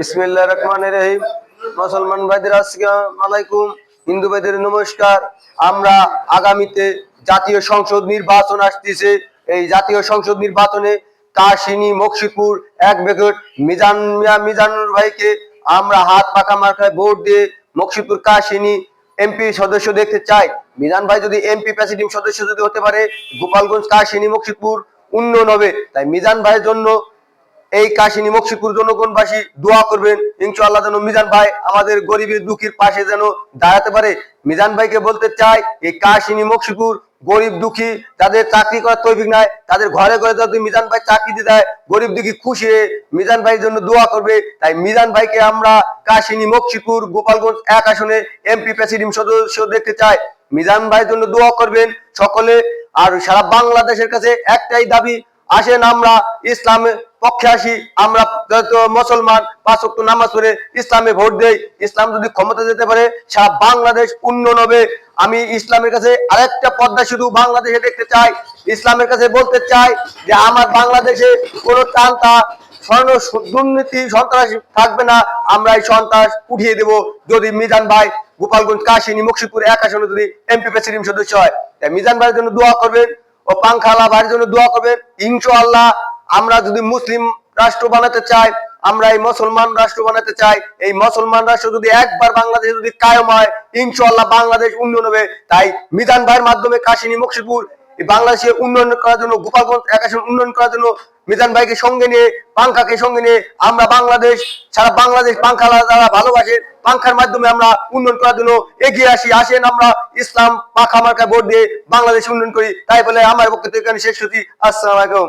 বিসমিল্লাহ রহমান রহিম। মুসলমান ভাইদের আসসালাম আলাইকুম। হিন্দু ভাইদের নমস্কার। আমরা আগামীতে জাতীয় সংসদ নির্বাচন আসতেছে। এই জাতীয় সংসদ নির্বাচনে কাশিনী মকসিপুর এক বেকট মিজান মিয়া মিজানুর ভাইকে আমরা হাত পাকা মার্কায় ভোট দিয়ে মকসিপুর কাশিনী এমপি সদস্য দেখতে চাই। মিজান ভাই যদি এমপি প্রেসিডেন্ট সদস্য যদি হতে পারে, গোপালগঞ্জ, কাশিনী মকসিদপুর উন্নয়ন হবে। তাই মিজান ভাইয়ের জন্য এই কাশিনী মকসিদপুর জনগণবাসী দোয়া করবেন, ইনশাআল্লাহ যেন মিজান ভাই আমাদের গরিবের দুঃখীর পাশে যেন দাঁড়াতে পারে। মিজান ভাইকে বলতে চাই, এই কাশিনী মকসিদপুর গরিব দুঃখী, যাদের চাকরি করার তৈরি নাই, তাদের ঘরে ঘরে যদি মিজান ভাই চাকরি দিয়ে দেয়, গরিব দুঃখী খুশি মিজান ভাইয়ের জন্য দোয়া করবে। তাই মিজান ভাইকে আমরা কাশিনী মকসিদপুর গোপালগঞ্জ এক আসনে এমপি প্রেসিডেন্ট সদস্য দেখতে চাই। মিজান ভাইয়ের জন্য দোয়া করবেন সকলে। আর সারা বাংলাদেশের কাছে একটাই দাবি আসেন আমরা ইসলামের পক্ষে আসি। আমরা মুসলমান পাঁচ নামাজ পড়ে ইসলামে ভোট দেই। ইসলাম যদি ক্ষমতা যেতে পারে, সারা বাংলাদেশ উন্নয়ন হবে। আমি ইসলামের কাছে আরেকটা পদ্মা শুধু বাংলাদেশে দেখতে চাই। ইসলামের কাছে বলতে চাই যে, আমার বাংলাদেশে কোনো টানতা, স্বর্ণ দুর্নীতি, সন্ত্রাস থাকবে না। আমরা এই সন্ত্রাস উঠিয়ে দেব। যদি মিজান ভাই গোপালগঞ্জ, কাশিনী মুকসিদপুর এক আসনে যদি এমপি প্রেসিডেন্ট সদস্য হয়, তাই মিজান ভাইয়ের জন্য দোয়া করবেন। ও পাংখালা ভাইয়ের জন্য দোয়া করবেন। ইনশাআল্লাহ আমরা যদি মুসলিম রাষ্ট্র বানাতে চাই, আমরা এই মুসলমান রাষ্ট্র বানাতে চাই, এই মুসলমান রাষ্ট্র যদি একবার বাংলাদেশ যদি কায়ম হয়, ইনশাআল্লাহ বাংলাদেশ উন্নয়ন হবে। তাই মিজান ভাইয়ের মাধ্যমে কাশিনী মুক্সিপুর বাংলাদেশের উন্নয়ন করার জন্য, গোপালগঞ্জ একাশন উন্নয়ন করার জন্য মিজান ভাইকে সঙ্গে নিয়ে, পাংখাকে সঙ্গে নিয়ে আমরা বাংলাদেশ, সারা বাংলাদেশ পাঙ্খা যারা ভালোবাসে পাঙ্খার মাধ্যমে আমরা উন্নয়ন করার জন্য এগিয়ে আসি। আসেন আমরা ইসলাম পাখা মার্কা ভোট দিয়ে বাংলাদেশ উন্নয়ন করি। তাই বলে আমার থেকে আমি শেষ হচ্ছি আসসালাম আলাইকুম।